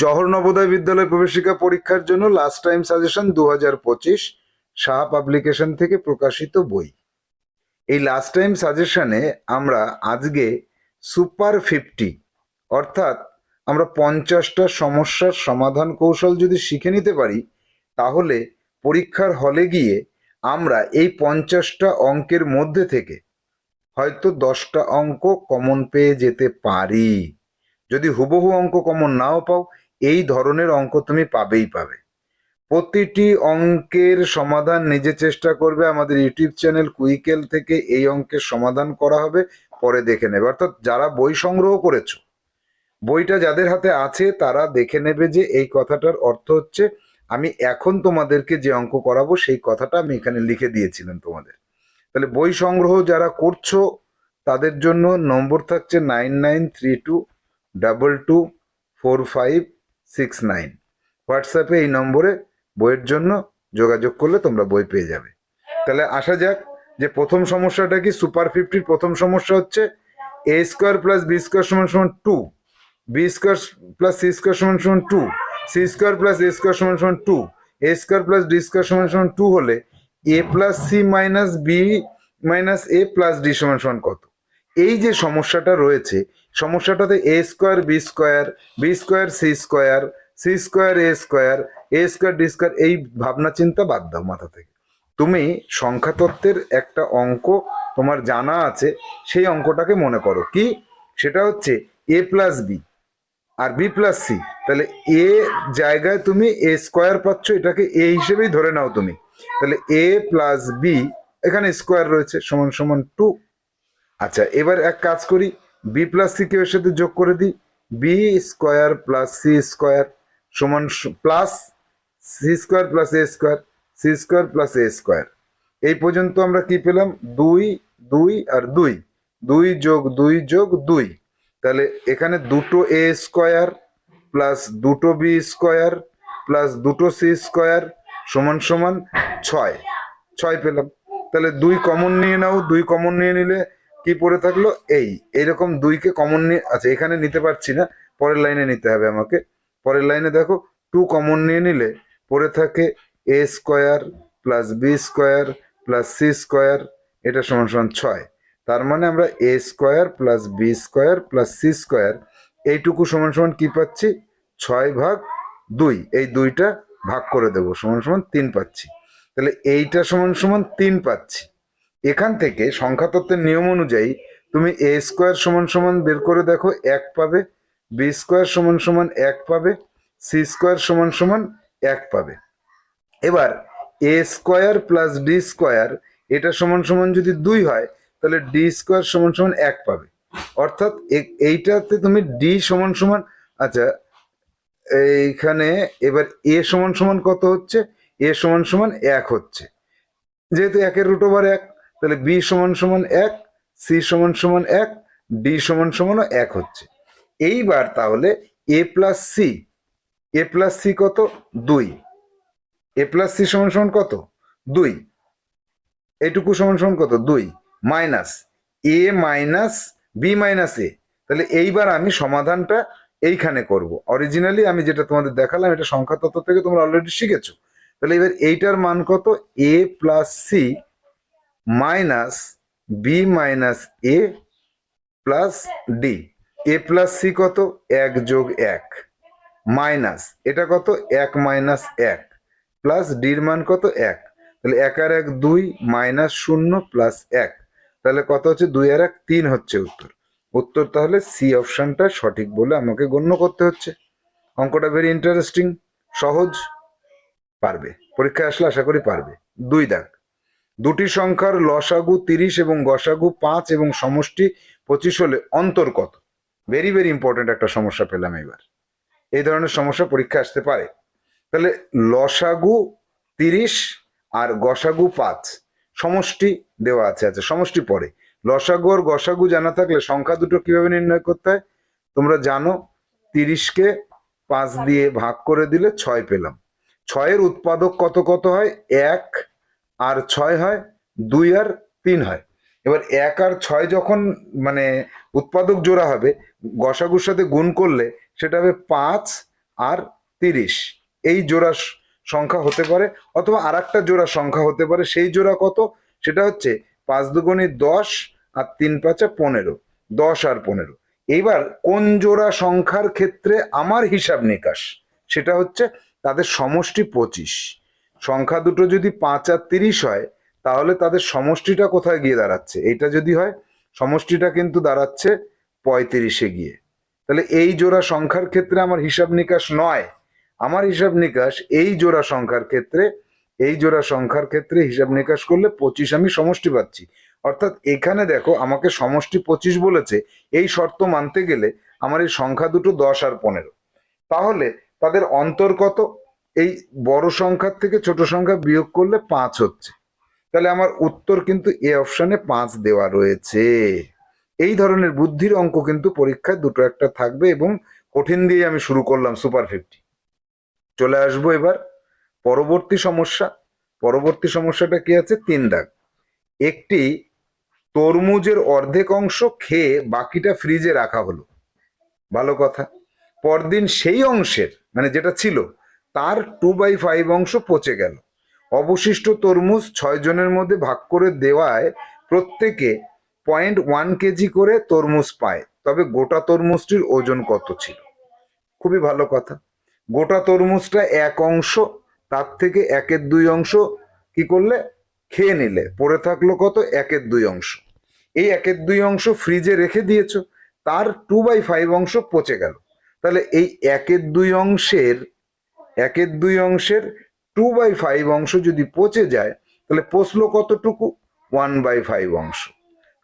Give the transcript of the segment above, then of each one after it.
জহর নবোদয় বিদ্যালয় প্রবেশিকা পরীক্ষার জন্য লাস্ট টাইম সাজেশন দু হাজার পঁচিশ শাহ পাবলিকেশন থেকে প্রকাশিত বই। এই লাস্ট টাইম সাজেশনে আমরা আজকে সুপার ফিফটি অর্থাৎ আমরা পঞ্চাশটা সমস্যার সমাধান কৌশল যদি শিখে নিতে পারি, তাহলে পরীক্ষার হলে গিয়ে আমরা এই পঞ্চাশটা অঙ্কের মধ্যে থেকে হয়তো দশটা অঙ্ক কমন পেয়ে যেতে পারি। যদি হুবহু অঙ্ক কমন নাও পাও এই ধরনের অঙ্ক তুমি পাবেই পাবে। প্রতিটি অঙ্কের সমাধান নিজে চেষ্টা করবে। আমাদের ইউটিউব চ্যানেল কুইকেল থেকে এই অঙ্কের সমাধান করা হবে, পরে দেখে নেবে। অর্থাৎ যারা বই সংগ্রহ করেছ, বইটা যাদের হাতে আছে, তারা দেখে নেবে যে এই কথাটার অর্থ হচ্ছে, আমি এখন তোমাদেরকে যে অঙ্ক করাবো, সেই কথাটা আমি এখানে লিখে দিয়েছিলাম তোমাদের। তাহলে বই সংগ্রহ যারা করছ, তাদের জন্য নম্বর থাকছে nine nine three two, double two, four five six nine হোয়াটসঅ্যাপে এই নম্বরে বইয়ের জন্য যোগাযোগ করলে তোমরা বই পেয়ে যাবে। তাহলে আসা যাক যে প্রথম সমস্যাটা কি? সুপার ফিফটির প্রথম সমস্যা হচ্ছে A square plus B square সমান সমান two B square plus C square সমান সমান two C square plus A square সমান সমান two A square plus D square সমান সমান টু হলে A plus C minus B minus A plus D সমান সমান কত? এই যে সমস্যাটা রয়েছে সমস্যাটাতে A square B square B square C square C square A square A square D square এই ভাবনা চিন্তা বাদ দাও মাথা থেকে। তুমি সংখ্যাতত্ত্বের একটা অঙ্ক তোমার জানা আছে, সেই অঙ্কটাকে মনে করো। কি? সেটা হচ্ছে এ প্লাস বি আর বি প্লাস সি তাহলে এ জায়গায় তুমি এ স্কোয়ার পাচ্ছ, এটাকে এ হিসেবেই ধরে নাও তুমি। তাহলে এ প্লাস বি এখানে স্কোয়ার রয়েছে, সমান সমান টু আচ্ছা এবার এক কাজ করি। বি প্লাস সি কে এর সাথে যোগ করে দিই। B square plus C square সমান plus C square plus A square, C square plus A square. এই পর্যন্ত আমরা কি পেলাম? দুই দুই আর দুই। দুই যোগ দুই যোগ দুই। তাহলে এখানে দুটো এ স্কোয়ার প্লাস দুটো বি স্কোয়ার প্লাস দুটো সি স্কোয়ার সমান সমান ছয়। ছয় পেলাম। তাহলে দুই কমন নিয়ে নাও। দুই কমন নিয়ে নিলে কি পড়ে থাকল? এই। এইরকম দুইকে কমন নিয়ে আচ্ছা এখানে নিতে পারছি না, পরের লাইনে নিতে হবে আমাকে। পরের লাইনে দেখো টু কমন নিয়ে নিলে পড়ে থাকে A square plus B square plus C square এটা সমান সমান ছয়। তার মানে আমরা A square plus B square plus C square এইটুকু সমান সমান কি পাচ্ছি? ছয় ভাগ দুই। এই দুইটা ভাগ করে দেবো, সমান সমান তিন পাচ্ছি। তাহলে এইটা সমান সমান তিন পাচ্ছি। এখান থেকে সংখ্যাতত্ত্বের নিয়ম অনুযায়ী তুমি এ স্কোয়ার সমান সমান বের করে দেখো, এক পাবে, বি স্কোয়ার সমান সমান এক পাবে, সি স্কোয়ার সমান সমান এক পাবে। এবার A square plus D square, এটা সমান সমান যদি দুই হয়, তাহলে ডি স্কোয়ার সমান সমান এক পাবে। অর্থাৎ এইটাতে তুমি ডি সমান সমান আচ্ছা এইখানে এবার এ সমান সমান কত হচ্ছে? এ সমান সমান এক হচ্ছে। যেহেতু একের রুট ওভার এক তাহলে বি সমান সমান এক, সি সমান সমান এক, ডি সমান সমানও এক হচ্ছে। এইবার তাহলে A plus C, A plus C কত? দুই। এ প্লাস সি সমান সমান কত? দুই। এটুকু সমান সমান কত? দুই। Minus A minus B minus A. তাহলে এইবার আমি সমাধানটা এইখানে করব। অরিজিনালি আমি যেটা তোমাদের দেখালাম, এটা সংখ্যা তত্ত্ব থেকে তোমরা অলরেডি শিখেছো। তাহলে এবার এইটার মান কত? A plus C minus B minus A plus D A plus C কত? এক যোগ এক। মাইনাস, এটা কত? এক মাইনাস এক। প্লাস ডির মান কত? এক। তাহলে এক আর এক দুই মাইনাস শূন্য প্লাস এক। তাহলে কত হচ্ছে? দুই আর এক, তিন হচ্ছে উত্তর। উত্তর তাহলে সি অপশনটা সঠিক বলে আমাকে গণ্য করতে হচ্ছে। অঙ্কটা ভেরি ইন্টারেস্টিং সহজ, পারবে। পরীক্ষায় আসলে আশা করি পারবে। দুই দাগ। দুটি সংখ্যার লসাগু তিরিশ এবং গসাগু পাঁচ এবং সমষ্টি পঁচিশ হলে অন্তর কত? ভেরি ভেরি ইম্পর্টেন্ট একটা সমস্যা পেলাম এবার। এই ধরনের সমস্যা পরীক্ষা আসতে পারে। তাহলে লসাগু তিরিশ আর গসাগু পাঁচ, সমষ্টি দেওয়া আছে আচ্ছা সমষ্টি পরে। লসাগু আর গসাগু জানা থাকলে সংখ্যা দুটো কীভাবে নির্ণয় করতে হয়? তোমরা জানো, তিরিশকে পাঁচ দিয়ে ভাগ করে দিলে ছয় পেলাম। ছয়ের উৎপাদক কত কত হয়? এক আর ছয় হয়, দুই আর তিন হয়। এবার এক আর ছয় যখন মানে উৎপাদক জোড়া হবে, গসাগুর সাথে গুণ করলে সেটা হবে পাঁচ আর তিরিশ। এই জোড়া সংখ্যা হতে পারে অথবা আর একটা জোড়া সংখ্যা হতে পারে। সেই জোড়া কত? সেটা হচ্ছে পাঁচ দুগুণী দশ আর তিন পাঁচা পনেরো। দশ আর পনেরো। এইবার কোন জোড়া সংখ্যার ক্ষেত্রে আমার হিসাব নিকাশ? সেটা হচ্ছে তাদের সমষ্টি পঁচিশ। সংখ্যা দুটো যদি পাঁচ আর তিরিশ হয়, তাহলে তাদের সমষ্টিটা কোথায় গিয়ে দাঁড়াচ্ছে? এইটা যদি হয়, সমষ্টিটা কিন্তু দাঁড়াচ্ছে পঁয়ত্রিশে গিয়ে। তাহলে এই জোড়া সংখ্যার ক্ষেত্রে আমার হিসাব নিকাশ নয়। আমার হিসাব নিকাশ এই জোড়া সংখ্যার ক্ষেত্রে, এই জোড়া সংখ্যার ক্ষেত্রে হিসাব নিকাশ করলে পঁচিশ আমি সমষ্টি পাচ্ছি। অর্থাৎ এখানে দেখো, আমাকে সমষ্টি পঁচিশ বলেছে, এই শর্ত মানতে গেলে আমার এই সংখ্যা দুটো দশ আর পনেরো। তাহলে তাদের অন্তর কত? এই বড় সংখ্যার থেকে ছোট সংখ্যা বিয়োগ করলে পাঁচ হচ্ছে। তাহলে আমার উত্তর কিন্তু এ অপশানে পাঁচ দেওয়া রয়েছে। এই ধরনের বুদ্ধির অঙ্ক কিন্তু পরীক্ষায় দুটো একটা থাকবে এবং কঠিন দিয়ে আমি শুরু করলাম সুপার ফিফটি। চলে আসব এবার পরবর্তী সমস্যা। পরবর্তী সমস্যাটা কি আছে? তিন দাগ। একটি তরমুজের অর্ধেক অংশ খেয়ে বাকিটা ফ্রিজে রাখা হলো। ভালো কথা। পরদিন সেই অংশের মানে যেটা ছিল তার টু বাই ফাইভ অংশ পচে গেল। অবশিষ্ট তরমুজ ছয় জনের মধ্যে ভাগ করে দেওয়ায় প্রত্যেকে পয়েন্ট ওয়ান কেজি করে তরমুজ পায়। তবে গোটা তরমুজটির ওজন কত ছিল? খুবই ভালো কথা। গোটা তরমুজটা এক অংশ, তার থেকে একের দুই অংশ কি করলে? খেয়ে নিলে। পড়ে থাকল কত? একের দুই অংশ। এই একের দুই অংশ ফ্রিজে রেখে দিয়েছ, তার টু বাই ফাইভ অংশ পচে গেল। তাহলে এই একের দুই অংশের একের দুই অংশের টু বাই ফাইভ অংশ যদি পচে যায়, তাহলে পচলো কতটুকু? ওয়ান বাই ফাইভ অংশ।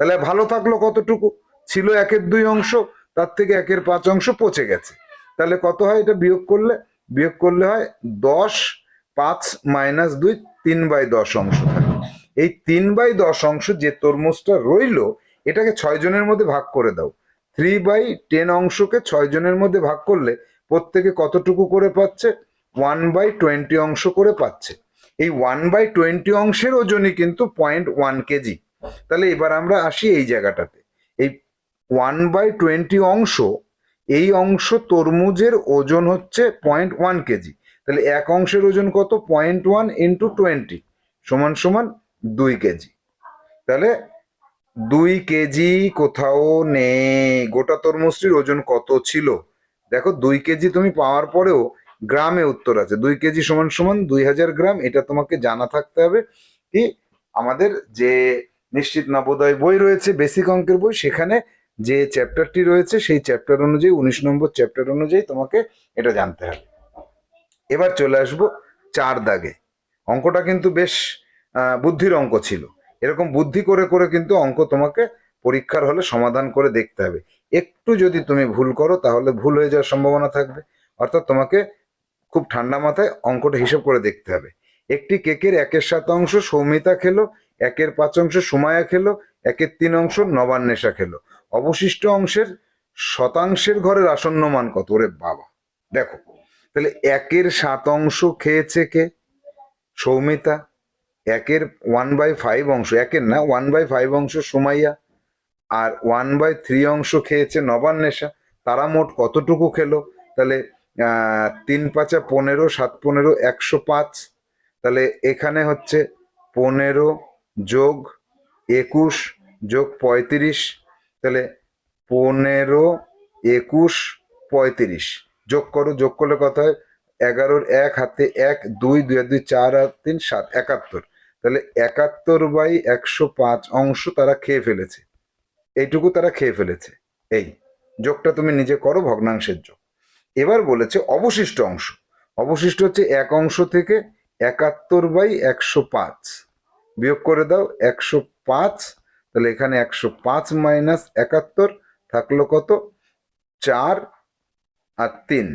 তাহলে ভালো থাকল কতটুকু? ছিল একের দুই অংশ, তার থেকে একের পাঁচ অংশ পচে গেছে। তাহলে কত হয় এটা বিয়োগ করলে? বিয়োগ করলে হয় দশ পাঁচ মাইনাস দুই, তিন বাই দশ অংশ থাকে। এই তিন বাই দশ অংশ যে তরমুজটা রইল, এটাকে ছয় জনের মধ্যে ভাগ করে দাও। থ্রি বাই টেন অংশকে ছয় জনের মধ্যে ভাগ করলে প্রত্যেকে কতটুকু করে পাচ্ছে? ওয়ান বাই টোয়েন্টি অংশ করে পাচ্ছে। এই ওয়ান বাই টোয়েন্টি অংশের ওজনই কিন্তু পয়েন্ট ওয়ান কেজি তাহলে এবার আমরা আসি এই জায়গাটাতে। এই ওয়ান বাই টোয়েন্টি অংশ, এই অংশ তরমুজের ওজন হচ্ছে পয়েন্ট ওয়ান কেজি তাহলে এক অংশের ওজন কত? পয়েন্ট ওয়ান ইন্টু টোয়েন্টি সমান সমান দুই কেজি তাহলে দুই কেজি কোথাও নেই। গোটা তরমুজটির ওজন কত ছিল? দেখো, দুই কেজি তুমি পাওয়ার পরেও গ্রামে উত্তর আছে। দুই কেজি সমান সমান দুই হাজার গ্রাম, এটা তোমাকে জানা থাকতে হবে কি আমাদের যে নিশ্চিত নবোদয় বই রয়েছে, বেসিক অঙ্কের বই, সেখানে যে চ্যাপ্টারটি রয়েছে, সেই চ্যাপ্টার অনুযায়ী, উনিশ নম্বর চ্যাপ্টার অনুযায়ী তোমাকে এটা জানতে হবে। এবার চলে আসব চার দাগে। অঙ্কটা কিন্তু বেশ বুদ্ধির অঙ্ক ছিল। এরকম বুদ্ধি করে করে কিন্তু অঙ্ক তোমাকে পরীক্ষার হলে সমাধান করে দেখতে হবে। একটু যদি তুমি ভুল করো, তাহলে ভুল হয়ে যাওয়ার সম্ভাবনা থাকবে। অর্থাৎ তোমাকে খুব ঠান্ডা মাথায় অঙ্কটা হিসেব করে দেখতে হবে। একটি কেকের একের সাত অংশ সৌমিতা খেলো, একের পাঁচ অংশ সুমায়া খেলো, একের তিন অংশ নবান্নেশা খেলো। অবশিষ্ট অংশের শতাংশের ঘরের আসন্ন মান কত? ওরে বাবা। দেখো, তাহলে একের সাত অংশ খেয়েছে কে? সৌমিতা। একের ওয়ান বাই ফাইভ অংশ, একের না, ওয়ান বাই ফাইভ অংশ সুমাইয়া। আর ওয়ান বাই থ্রি অংশ খেয়েছে নবান্নেশা। তারা মোট কতটুকু খেলো? তাহলে তিন পাঁচা পনেরো, সাত পনেরো, একশো পাঁচ। তাহলে এখানে হচ্ছে পনেরো যোগ একুশ যোগ পঁয়ত্রিশ। তাহলে পনেরো একুশ পঁয়ত্রিশ। যোগ করো, যোগ করলে কত হয়? এগারোর এক হাতে এক, দুই দুই দুই, চার আর তিন, সাত, একাত্তর। তাহলে একাত্তর বাই একশো পাঁচ অংশ তারা খেয়ে ফেলেছে। এইটুকু তারা খেয়ে ফেলেছে। এই যোগটা তুমি নিজে করো ভগ্নাংশের যোগ। এবার বলেছে অবশিষ্ট অংশ। অবশিষ্ট হচ্ছে এক অংশ থেকে একাত্তর বাই একশো পাঁচ। বিয়োগ করে দাও একশো পাঁচ, তাহলে এখানে একশো পাঁচ মাইনাস একাত্তর থাকল কত? চার আর তিন,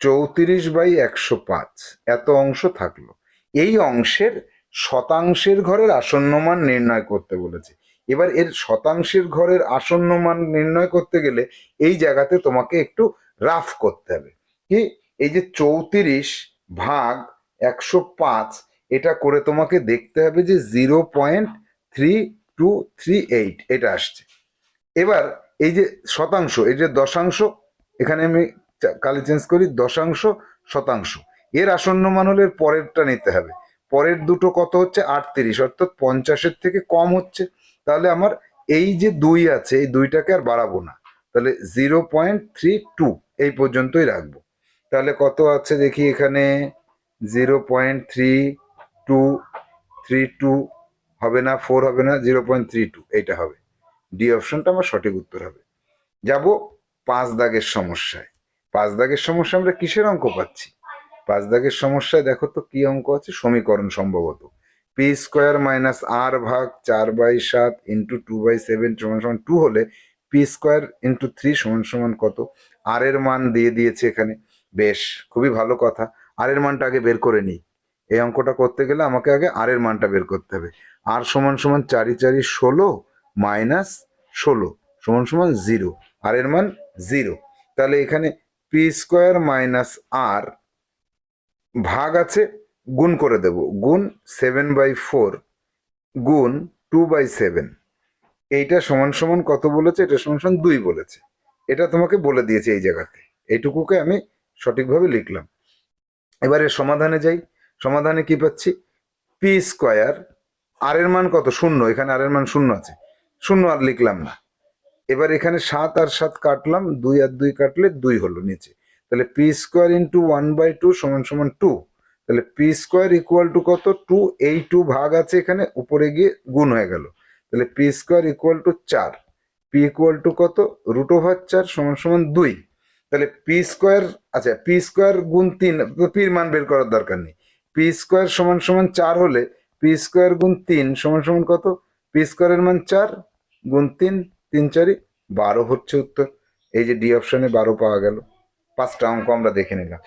চৌত্রিশ বাই একশো পাঁচ, এত অংশ থাকল। এই অংশের শতাংশের ঘরের আসন্ন মান নির্ণয় করতে বলেছে। এবার এর শতাংশের ঘরের আসন্ন মান নির্ণয় করতে গেলে এই জায়গাতে তোমাকে একটু রাফ করতে হবে। কি? এই যে চৌত্রিশ ভাগ একশো পাঁচ, এটা করে তোমাকে দেখতে হবে যে zero point three two three eight, এটা আসছে। এবার এই যে শতাংশ, এই যে দশাংশ, এখানে আমি কালি চেঞ্জ করি, দশাংশ, শতাংশ। এর আসন্ন মান হলে পরেরটা নিতে হবে। পরের দুটো কত হচ্ছে? আটত্রিশ, অর্থাৎ পঞ্চাশের থেকে কম হচ্ছে। তাহলে আমার এই যে দুই আছে, এই দুইটাকে আর বাড়াবো না। তাহলে জিরো পয়েন্ট থ্রি টু এই পর্যন্তই রাখব। তাহলে কত আছে দেখি এখানে? Zero point three two three two হবে না, ফোর হবে না, জিরো পয়েন্ট থ্রি টু, এইটা হবে। ডি অপশনটা আমার সঠিক উত্তর হবে। যাব পাঁচ দাগের সমস্যায়। পাঁচ দাগের সমস্যা আমরা কিসের অঙ্ক পাচ্ছি? পাঁচ দাগের সমস্যায় দেখো তো কি অঙ্ক আছে, সমীকরণ সম্ভবত। পি স্কোয়ার মাইনাস আর ভাগ চার বাই সাত ইন্টু টু বাই সেভেন সমান সমান টু হলে পি স্কোয়ার ইন্টু থ্রি সমান সমান কত? আর এর মান দিয়ে দিয়েছে এখানে। বেশ, খুবই ভালো কথা। আর এর মানটা আগে বের করে নিই। এই অঙ্কটা করতে গেলে আমাকে আগে আর এর মানটা বের করতে হবে। আর সমান সমান চারি চারি ষোলো মাইনাস ষোলো সমান সমান জিরো। আর এর মান জিরো। তাহলে এখানে পি স্কোয়ার মাইনাস আর ভাগ আছে, গুণ করে দেব। গুণ সেভেন বাই ফোর গুণ টু বাই সেভেন। এইটা সমান সমান কত বলেছে? এটা সমান সমান দুই বলেছে। এটা তোমাকে বলে দিয়েছে এই জায়গাতে। এইটুকুকে আমি সঠিকভাবে লিখলাম। এবারে সমাধানে যাই। সমাধানে কি পাচ্ছি? পি স্কোয়ার আর এর মান কত? শূন্য। এখানে আর এর মান শূন্য আছে। শূন্য আর লিখলাম না। এবার এখানে সাত আর সাত কাটলাম। দুই আর দুই কাটলে দুই হলো নিচে। তাহলে P square into one by two সমান সমান টু। তাহলে পি স্কোয়ার ইকুয়াল টু কত? টু। এই টু ভাগ আছে এখানে। উপরে গিয়ে গুণ হয়ে গেল। তাহলে পি স্কোয়ার ইকুয়াল টু চার। পি ইকুয়াল টু কত? রুট ওভার চার সমান সমান দুই। তাহলে পি স্কোয়ার আচ্ছা পি স্কোয়ার গুণ তিন পির মান বের করার দরকার নেই। পি স্কোয়ার সমান সমান চার হলে পি স্কোয়ার গুণ তিন সমান সমান কত? পি স্কোয়ারের মান চার গুণ তিন তিন চারি, বারো হচ্ছে উত্তর। এই যে ডি অপশনে বারো পাওয়া গেল। পাঁচটা অঙ্ক আমরা দেখে নিলাম।